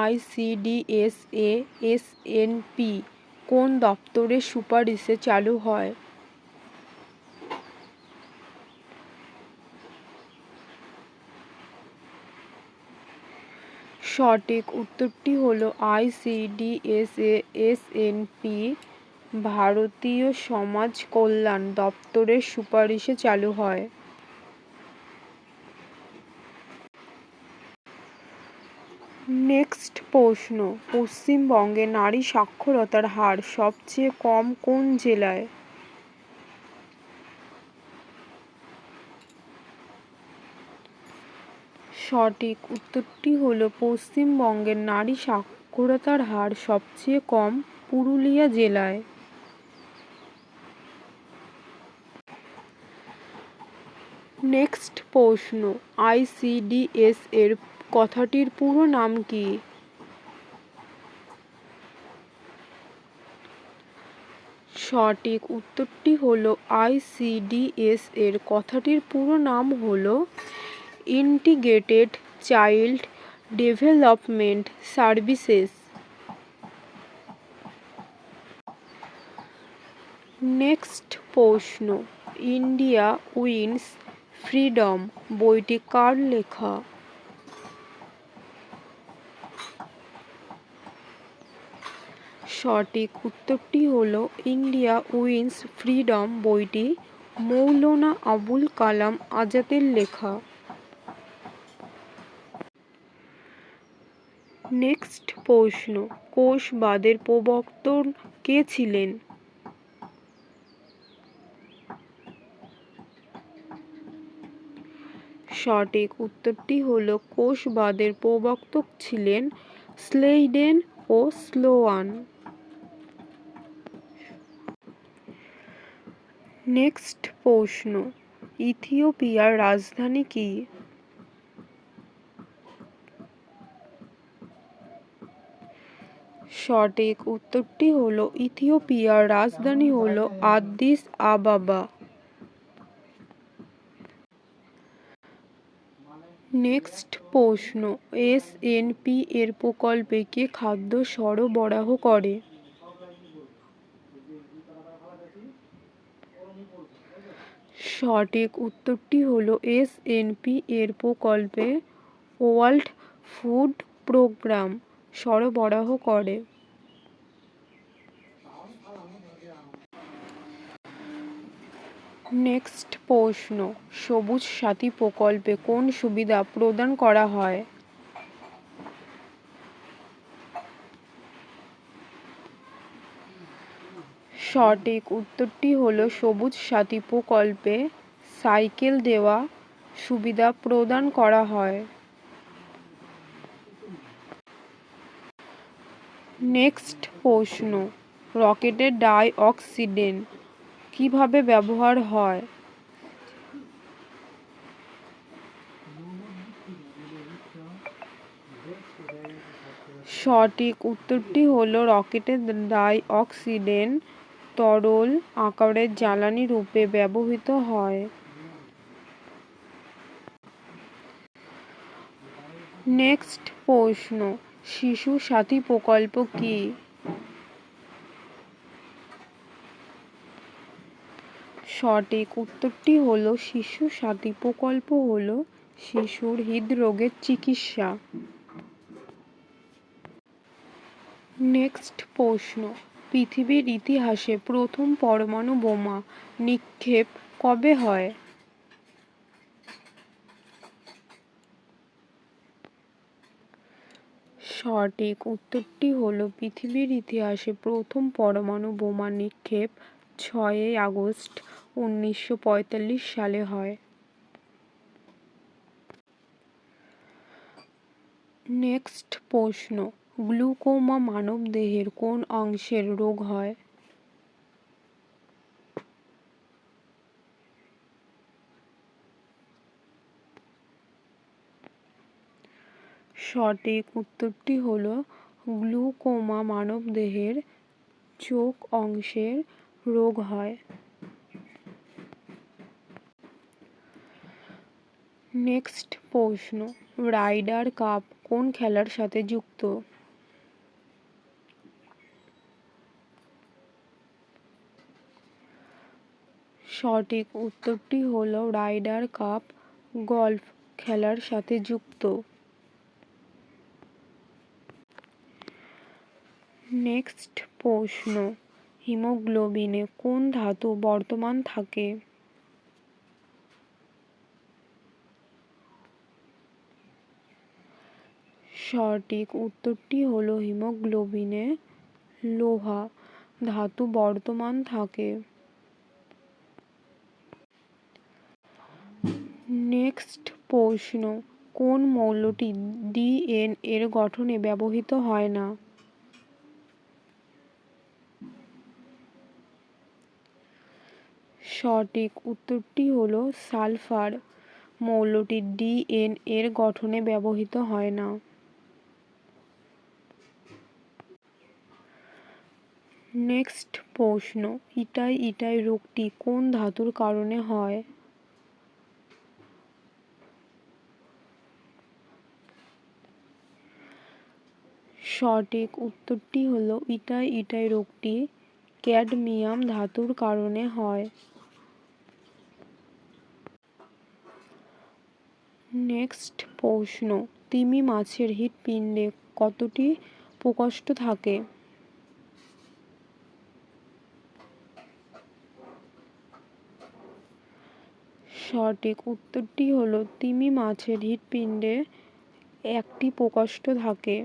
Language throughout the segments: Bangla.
আইসিডিএস এ এসএনপি কোন দপ্তরের সুপারিশে চালু হয়? সঠিক উত্তরটি হলো আইসিডিএস এ এসএনপি ভারতীয় সমাজ কল্যাণ দপ্তরের সুপারিশে চালু হয় নেক্সট প্রশ্ন। পশ্চিমবঙ্গে নারী সাক্ষরতার হার সবচেয়ে কম কোন জেলায়? সঠিক উত্তরটি হল পশ্চিমবঙ্গের নারী সাক্ষরতার হার সবচেয়ে কম পুরুলিয়া জেলায়। নেক্সট প্রশ্ন, আইসিডিএস এর কথাটির পুরো নাম কি? সঠিক উত্তরটি হলো আইসিডিএস এর কথাটির পুরো নাম হলো integrated child development services. Next প্রশ্ন, ইন্ডিয়া উইন্স ফ্রিডম, বইটি কার লেখা? সঠিক উত্তরটি হল ইন্ডিয়া উইন্স ফ্রিডম বইটি মৌলানা আবুল কালাম আজাদের লেখা। নেক্সট প্রশ্ন, কোষবাদের প্রবর্তন কে ছিলেন? সঠিক উত্তরটি হল কোষবাদের প্রবর্তক ছিলেন স্লেইডেন ও স্লোয়ান। নেক্সট প্রশ্ন, ইথিওপিয়ার রাজধানী কি? সঠিক উত্তরটি হল ইথিওপিয়ার, রাজধানী হল আদিস আবাবা। নেক্সট প্রশ্ন এসএনপি এর প্রকল্পে কে খাদ্য সরবরাহ করে? সঠিক উত্তরটি হল এসএনপি এর প্রকল্পে ওয়ার্ল্ড ফুড প্রোগ্রাম সরবরাহ করে। নেক্সট প্রশ্ন, সবুজ সাথী প্রকল্পে কোন সুবিধা প্রদান করা হয়? সঠিক উত্তরটি হলো সবুজ সাথী প্রকল্পে সাইকেল দেওয়া সুবিধা প্রদান করা হয়। নেক্সট প্রশ্ন রকেটের ডাই অক্সিডেন কীভাবে ব্যবহার হয়? সঠিক উত্তরটি হলো রকেটের ডাই অক্সিডেন তরল আকারের জ্বালানি রূপে ব্যবহৃত হয়। নেক্সট প্রশ্ন, শিশু সাথী প্রকল্প কি? সঠিক উত্তরটি হলো, শিশু সাথী প্রকল্প হলো শিশুর হৃদরোগের চিকিৎসা। নেক্সট প্রশ্ন পৃথিবীর ইতিহাসে প্রথম পরমাণু বোমা নিক্ষেপ কবে হয়? সঠিক উত্তরটি হলো পৃথিবীর ইতিহাসে প্রথম পরমাণু বোমা নিক্ষেপ ছয়ই আগস্ট উনিশশো পঁয়তাল্লিশ সালে হয়। নেক্সট প্রশ্ন। গ্লুকোমা মানবদেহের কোন অংশের রোগ হয়? সঠিক উত্তরটি হল গ্লুকোমা মানবদেহের চোখ অংশের রোগ হয় নেক্সট প্রশ্ন, রাইডার কাপ কোন খেলার সাথে যুক্ত সঠিক উত্তরটি হলো রাইডার কাপ গল্ফ খেলার সাথে যুক্ত। নেক্সট প্রশ্ন, হিমোগ্লোবিনে কোন ধাতু বর্তমান থাকে? সঠিক উত্তরটি হলো হিমোগ্লোবিনে লোহা ধাতু বর্তমান থাকে। নেক্সট প্রশ্ন, কোন মৌলটি ডিএন এর গঠনে ব্যবহৃত হয় না? সঠিক উত্তরটি হলো সালফার। মৌলটি ডিএন এর গঠনে ব্যবহৃত হয় না। নেক্সট প্রশ্ন, ইটাই ইটাই রোগটি কোন ধাতুর কারণে হয়? সঠিক উত্তরটি হলো ইটাই ইটাই রোগটি ক্যাডমিয়াম ধাতুর কারণে হয়। নেক্সট প্রশ্ন, তিমি মাছের হৃৎপিণ্ডে কতটি প্রকোষ্ঠ থাকে? সঠিক উত্তরটি হলো তিমি মাছের হৃৎপিণ্ডে একটি প্রকোষ্ঠ থাকে।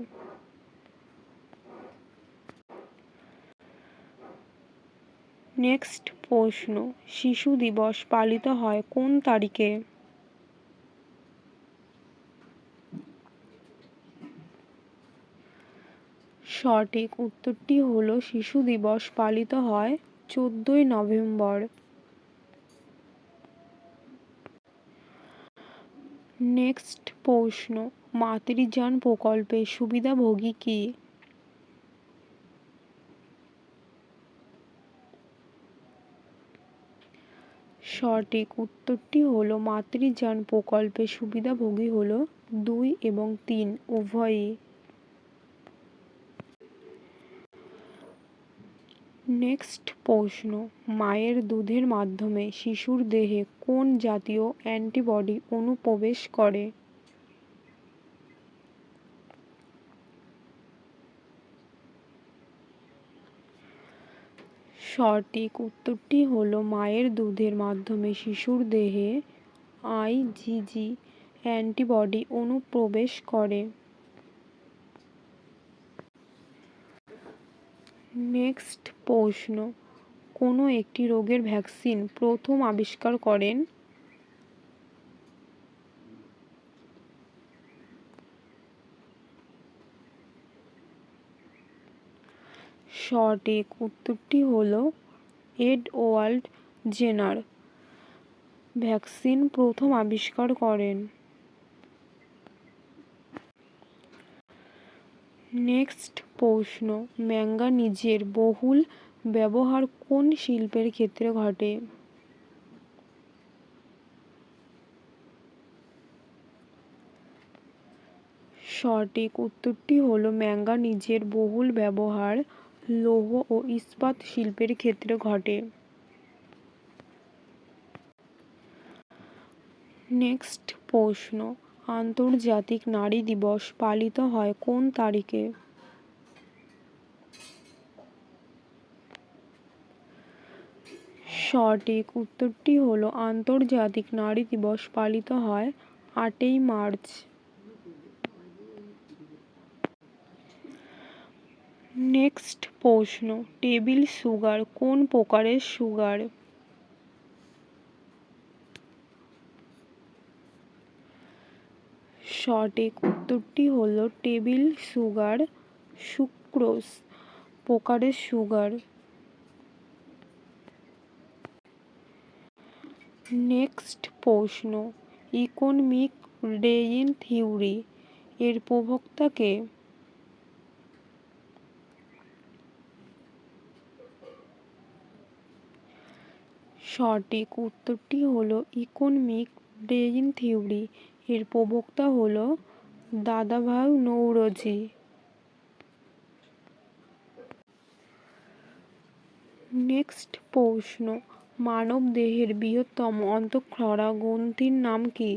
নেক্সট প্রশ্ন, শিশু দিবস পালিত হয় কোন তারিখে? সঠিক উত্তরটি হলো শিশু দিবস পালিত হয় চোদ্দই নভেম্বর। নেক্সট প্রশ্ন মাতৃযান প্রকল্পের সুবিধাভোগী কি? সঠিক উত্তরটি হলো মাতৃযান প্রকল্পে সুবিধাভোগী হলো দুই এবং তিন, উভয়ই। নেক্সট প্রশ্ন, মায়ের দুধের মাধ্যমে শিশুর দেহে কোন জাতীয় অ্যান্টিবডি অনুপ্রবেশ করে? সঠিক উত্তরটি হলো মায়ের দুধের মাধ্যমে শিশুর দেহে আইজিজি অ্যান্টিবডি অনুপ্রবেশ করে। নেক্সট প্রশ্ন, কোনো একটি রোগের ভ্যাকসিন প্রথম আবিষ্কার করেন? সঠিক উত্তরটি হল এডওয়ার্ড জেনার। ভ্যাকসিন প্রথম আবিষ্কার করেন। নেক্সট প্রশ্ন ম্যাঙ্গানিজের বহুল ব্যবহার কোন শিল্পের ক্ষেত্রে ঘটে? সঠিক উত্তরটি হল ম্যাঙ্গানিজের বহুল ব্যবহার লৌহ ও ইস্পাত শিল্পের ক্ষেত্রে ঘটে। নেক্সট প্রশ্ন, আন্তর্জাতিক নারী দিবস পালিত হয় কোন তারিখে? সঠিক উত্তরটি হল, আন্তর্জাতিক নারী দিবস পালিত হয় আটই মার্চ। নেক্সট প্রশ্ন, টেবিল সুগার কোন প্রকারের সুগার? সঠিক উত্তরটি হলো টেবিল সুগার সুক্রোজ প্রকারের সুগার। নেক্সট প্রশ্ন, ইকোনমিক রেইন থিওরি এর প্রবক্তাকে সঠিক উত্তরটি হলো ইকোনমিক ব্রেইন থিওরি। এর প্রবক্তা হলো দাদাভাই নৌরজি। নেক্সট প্রশ্ন মানব দেহের বৃহত্তম অন্তঃক্ষরা গ্রন্থির নাম কি?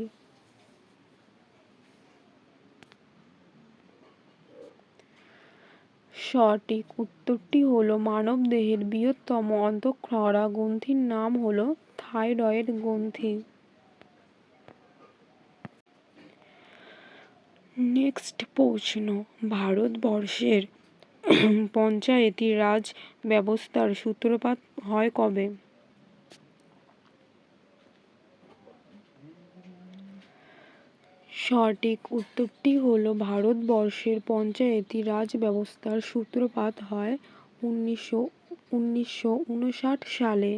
সঠিক উত্তরটি হলো মানব দেহের বৃহত্তম অন্তঃক্ষরা। গ্রন্থির নাম হলো থাইরয়েড গ্রন্থি। নেক্সট প্রশ্ন। ভারতবর্ষের পঞ্চায়েতি রাজ ব্যবস্থার সূত্রপাত হয় কবে? সঠিক উত্তরটি হলো ভারতবর্ষের পঞ্চায়েতি রাজ ব্যবস্থার সূত্রপাত হয় উনিশশো উনিশশো উনষাট সালে।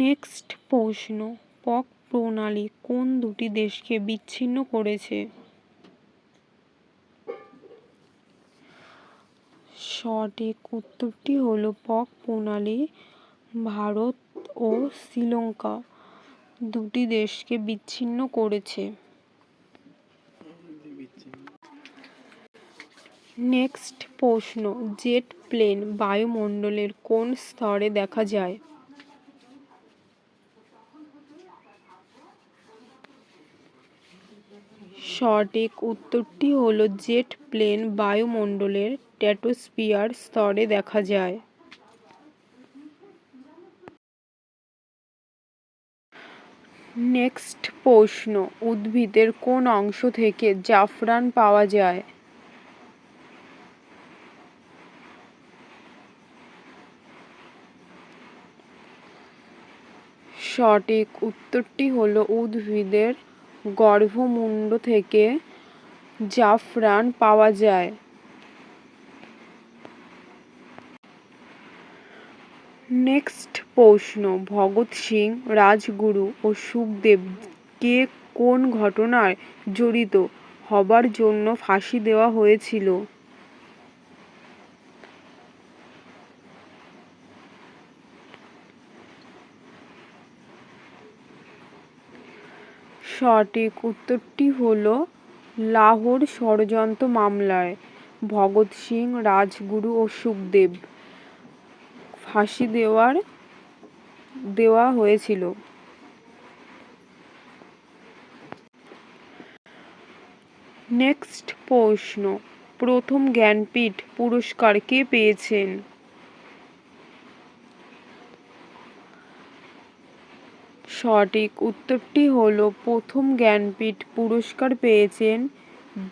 নেক্সট প্রশ্ন, পক প্রণালী কোন দুটি দেশকে বিচ্ছিন্ন করেছে? সঠিক উত্তরটি হলো পক প্রণালী, ভারত ও শ্রীলঙ্কা দুটি দেশকে বিচ্ছিন্ন করেছে। নেক্সট প্রশ্ন, জেট প্লেন বায়ুমণ্ডলের কোন স্তরে দেখা যায়? সঠিক উত্তরটি হলো, জেট প্লেন বায়ুমণ্ডলের ট্র্যাটোস্ফিয়ার স্তরে দেখা যায়। নেক্সট প্রশ্ন, উদ্ভিদের কোন অংশ থেকে জাফরান পাওয়া যায়? সঠিক উত্তরটি হলো উদ্ভিদের গর্ভমুণ্ড থেকে জাফরান পাওয়া যায়। নেক্সট প্রশ্ন, ভগৎ সিং, রাজগুরু ও সুখদেব কে কোন ঘটনায় জড়িত? হবার জন্য ফাঁসি দেওয়া হয়েছিল। সঠিক উত্তরটি হল লাহোর ষড়যন্ত্র মামলায়। ভগৎ সিং, রাজগুরু ও সুখদেব। ফাঁসি দেওয়ার দেওয়া হয়েছিল। নেক্সট প্রশ্ন। প্রথম জ্ঞানপীঠ পুরস্কার কে পেয়েছেন? সঠিক উত্তরটি হল, প্রথম জ্ঞানপীঠ পুরস্কার পেয়েছেন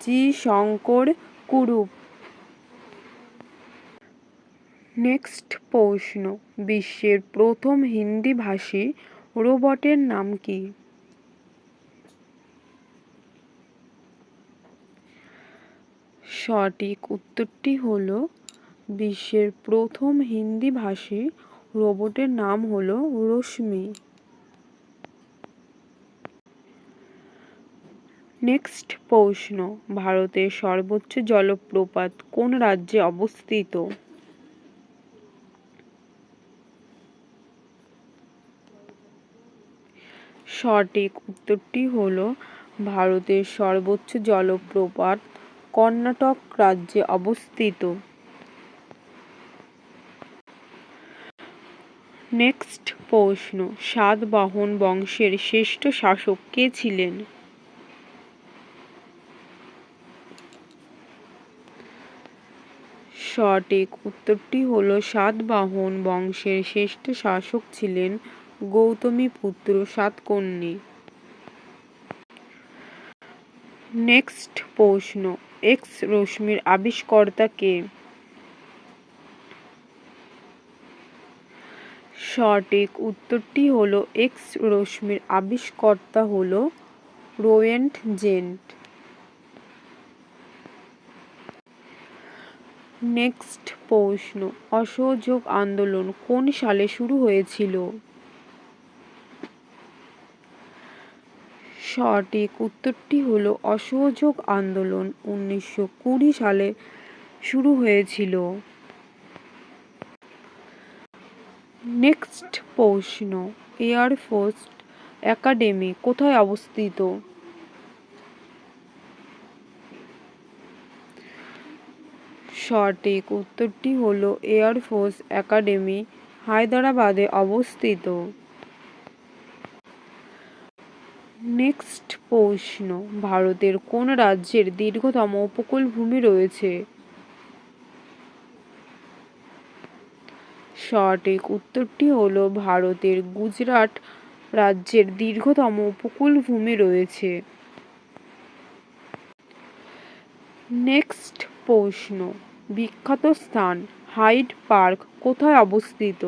জি. শঙ্কর কুরুপ। নেক্সট প্রশ্ন, বিশ্বের প্রথম হিন্দিভাষী রোবটের নাম কি? সঠিক উত্তরটি হল, বিশ্বের প্রথম হিন্দিভাষী রোবটের নাম হল রশ্মি। নেক্সট প্রশ্ন, ভারতের সর্বোচ্চ জলপ্রপাত কোন রাজ্যে অবস্থিত? সঠিক উত্তরটি হল ভারতের সর্বোচ্চ জলপ্রপাত কর্ণাটক রাজ্যে অবস্থিত। নেক্সট প্রশ্ন সাতবাহন বংশের শ্রেষ্ঠ শাসক কে ছিলেন? সঠিক উত্তরটি হল সাতবাহন বংশের শ্রেষ্ঠ শাসক ছিলেন গৌতমী পুত্র, সাত কন্যে। নেক্সট প্রশ্ন এক্স রশ্মির আবিষ্কর্তা কে? সঠিক উত্তরটি হলো এক্স রশ্মির আবিষ্কর্তা হলো রোয়েন্ট জেন্ট। নেক্সট প্রশ্ন, অসহযোগ আন্দোলন কোন সালে শুরু হয়েছিল? সঠিক উত্তরটি হলো অসহযোগ আন্দোলন উনিশশো কুড়ি সালে শুরু হয়েছিল। নেক্সট প্রশ্ন এয়ারফোর্স একাডেমি কোথায় অবস্থিত? সঠিক উত্তরটি হলো এয়ারফোর্স একাডেমি হায়দ্রাবাদে অবস্থিত। নেক্সট প্রশ্ন। ভারতের কোন রাজ্যের দীর্ঘতম উপকূলভূমি রয়েছে? সঠিক উত্তরটি হলো ভারতের গুজরাট রাজ্যের দীর্ঘতম উপকূলভূমি রয়েছে। নেক্সট প্রশ্ন। বিখ্যাত স্থান হাইড পার্ক কোথায় অবস্থিত?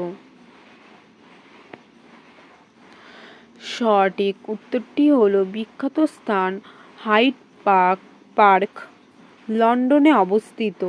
সঠিক উত্তরটি হলো বিখ্যাত স্থান হাইড পার্ক পার্ক লন্ডনে অবস্থিত।